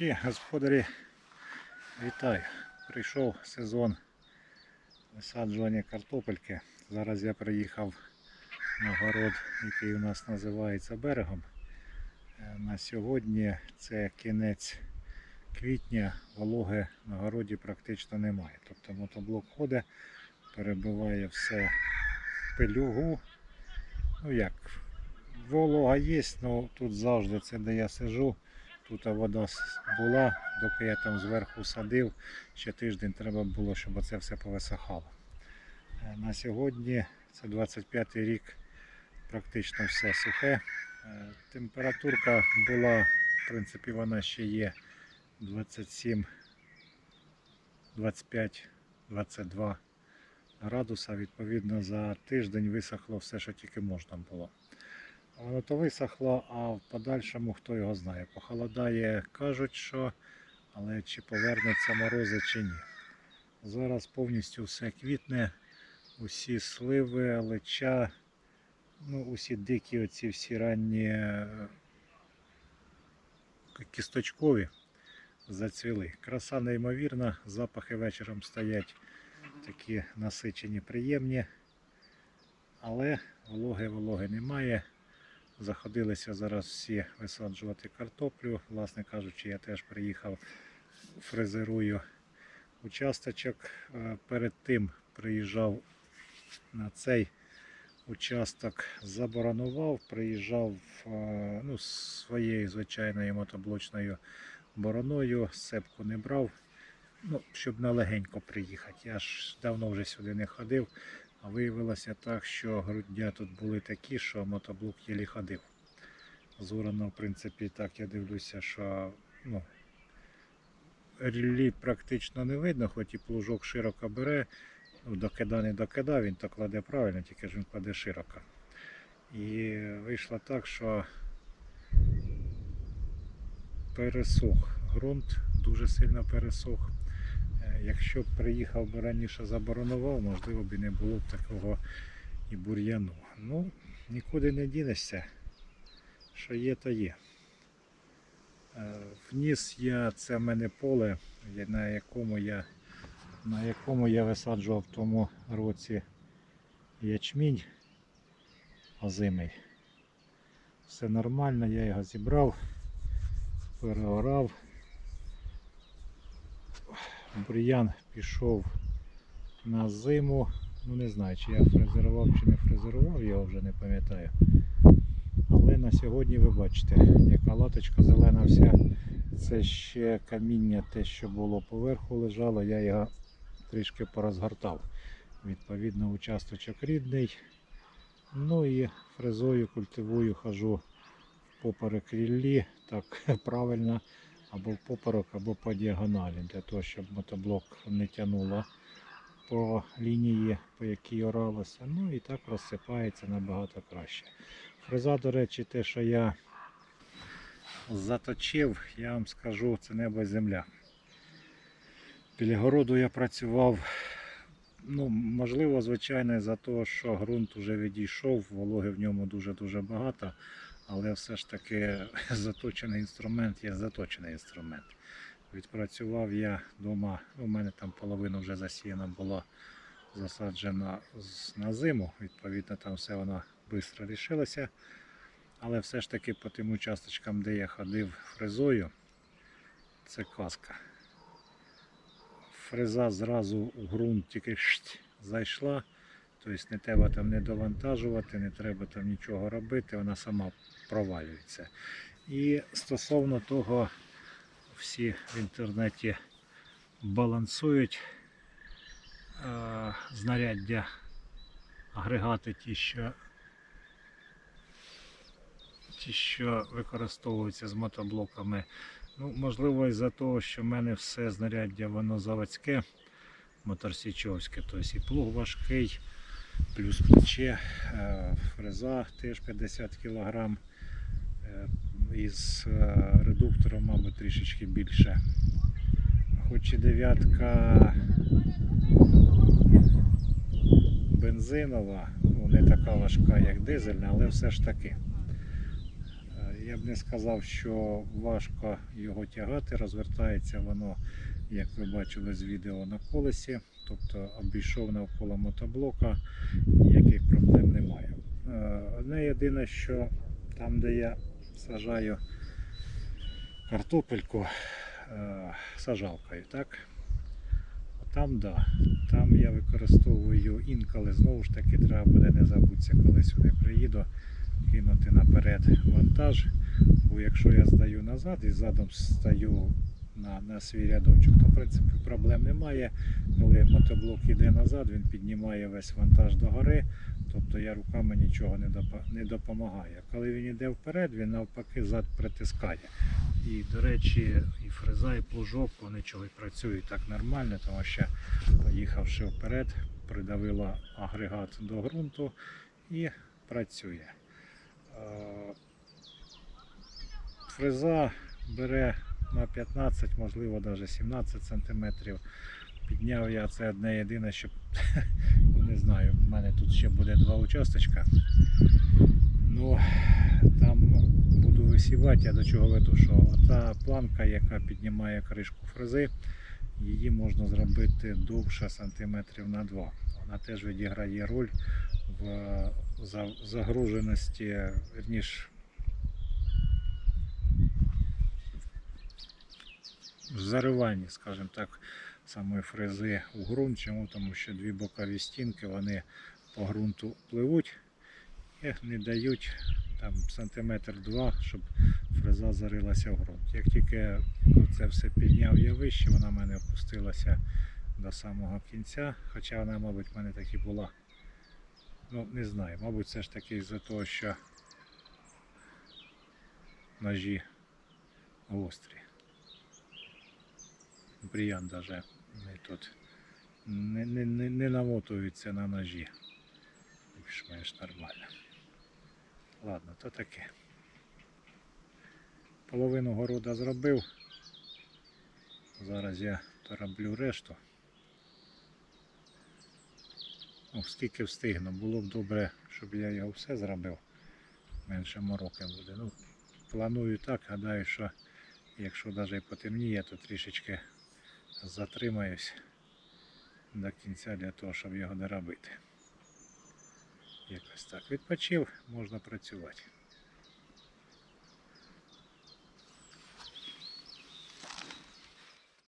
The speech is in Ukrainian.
Глядачі, господарі, вітаю. Прийшов сезон висаджування картопельки. Зараз я приїхав на город, який у нас називається берегом. Е, На сьогодні це кінець квітня, вологи на городі практично немає. Тобто мотоблок ходить, перебиває все пилюгу. Ну як, волога є, але тут завжди це де я сижу. Тут вода була, доки я там зверху садив, ще тиждень треба було, щоб це все повисохало. Е, На сьогодні це 25 й рік, практично все сухе. Е, Температурка була, в принципі, вона ще є 27, 25, 22 градуса. Відповідно, за тиждень висохло все, що тільки можна було. Воно то висохло, а в подальшому хто його знає. Похолодає, кажуть, що, але чи повернуться морози чи ні. Зараз повністю все квітне, усі сливи, лича, ну, усі дикі, оці всі ранні е, кісточкові зацвіли. Краса неймовірна, запахи вечором стоять такі насичені, приємні. Але вологи вологи немає. Заходилися зараз всі висаджувати картоплю. Власне кажучи, я теж приїхав, фрезерую участочок. Е, Перед тим приїжджав на цей участок, заборонував, приїжджав е, ну, своєю звичайною мотоблочною бороною, сепку не брав, ну, щоб на легенько приїхати. Я ж давно вже сюди не ходив. А виявилося так, що грудня тут були такі, що мотоблок єлі ходив. Зорано, в принципі, так я дивлюся, що ну, ріллі практично не видно, хоч і плужок широко бере. Ну, докида не докида, він то кладе правильно, тільки ж він кладе широко. І вийшло так, що пересох ґрунт, дуже сильно пересох. Якщо б приїхав би раніше заборонував, можливо б не було б такого і бур'яну. Ну, нікуди не дінешся. Що є, то є. Е, Вніс я, це в мене поле, на якому я, на якому я висаджував в тому році ячмінь озимий. Все нормально, я його зібрав, переорав бур'ян пішов на зиму. Ну не знаю, чи я фрезерував, чи не фрезерував, я вже не пам'ятаю. Але на сьогодні ви бачите, яка латочка зелена вся. Це ще каміння, те, що було поверху лежало, я його трішки порозгортав. Відповідно, участочок рідний. Ну і фрезою культивую, хожу поперек ріллі, так правильно або в поперек, або по діагоналі, для того, щоб мотоблок не тягнуло по лінії, по якій оралося. Ну і так розсипається набагато краще. Фреза, до речі, те, що я заточив, я вам скажу, це небо і земля. Біля городу я працював, ну, можливо, звичайно, за те, що ґрунт вже відійшов, вологи в ньому дуже-дуже багато але все ж таки заточений інструмент є заточений інструмент. Відпрацював я вдома, у мене там половина вже засіяна була засаджена на зиму, відповідно, там все воно швидко рішилося. Але все ж таки по тим участочкам, де я ходив фрезою, це казка. Фреза зразу у ґрунт тільки зайшла. Тобто не треба там не довантажувати, не треба там нічого робити, вона сама провалюється. І стосовно того, всі в інтернеті балансують е, знаряддя, агрегати ті, що, ті, що використовуються з мотоблоками. Ну, можливо, із-за того, що в мене все знаряддя воно заводське, моторсічовське, тобто і плуг важкий плюс плече, е, фреза теж 50 кг. Із е, редуктором, мабуть, трішечки більше. Хоч і дев'ятка бензинова, ну не така важка, як дизельна, але все ж таки. Е, я б не сказав, що важко його тягати. Розвертається воно, як ви бачили з відео на колесі. Тобто обійшов навколо мотоблока, ніяких проблем немає. Е, Одне єдине, що там, де я сажаю картопельку е, сажалкою, так? Там да. Там я використовую інколи знову ж таки треба буде не забутися, коли сюди приїду, кинути наперед вантаж. Бо якщо я здаю назад і задом стаю на, на свій рядочок, то в принципі проблем немає. Коли мотоблок йде назад, він піднімає весь вантаж догори, тобто я руками нічого не, допо- не допомагаю. Коли він йде вперед, він навпаки зад притискає. І, до речі, і фреза, і плужок, вони чого працюють так нормально, тому що поїхавши вперед, придавило агрегат до ґрунту і працює. Е, Фреза бере на 15, можливо, навіть 17 см. Підняв я це одне єдине, ну, не знаю, в мене тут ще буде два участочка. Ну, там буду висівати, я до чого веду, що та планка, яка піднімає кришку фрези, її можна зробити довше сантиметрів на 2. Вона теж відіграє роль в загруженості, верніш, в зариванні, скажімо так, самої фрези у ґрунт. Чому? Тому що дві бокові стінки вони по ґрунту пливуть і не дають там сантиметр два, щоб фреза зарилася в ґрунт. Як тільки це все підняв я вище, вона в мене опустилася до самого кінця, хоча вона, мабуть, в мене так була. Ну, не знаю, мабуть, це ж таки з-за того, що ножі гострі. Бріян даже не тут не, не, не, не намотується на ножі. Більш-менш нормально. Ладно, то таке. Половину города зробив. Зараз я тороблю решту. Ну, скільки встигну. Було б добре, щоб я його все зробив. Менше мороки буде. Ну, планую так, гадаю, що якщо навіть потемніє, то трішечки затримаюсь до кінця для того, щоб його доробити. Якось так. Відпочив, можна працювати.